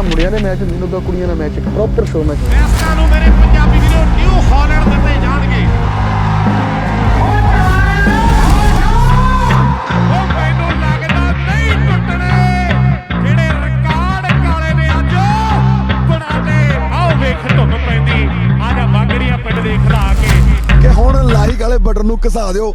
ਮੁੰਡਿਆਂ ਦੇ ਮੈਚ ਨਹੀਂ ਲੱਗਾ ਕੁੜੀਆਂ ਦਾ ਮੈਚ ਪ੍ਰੋਪਰ ਸ਼ੋਅ ਮੈਚ ਫੈਸਲਾ ਨੂੰ ਮੇਰੇ ਪੰਜਾਬੀ ਵੀਰੋ ਨਿਊ ਹਾਲੈਂਡ ਦਿੱਤੇ ਜਾਣਗੇ। ਉਹ ਲੱਗਦਾ ਜਿਹੜੇ ਆਓ ਵੇਖ ਧੁੰਮ ਪੈਂਦੀ। ਆ ਜਾ ਵਾਂਗੜੀਆਂ ਪਿੰਡ ਦੇ ਖਿਲਾ ਕੇ। ਕਿ ਹੁਣ ਲਾਈਕ ਵਾਲੇ ਬਟਨ ਨੂੰ ਘਸਾ ਦਿਓ।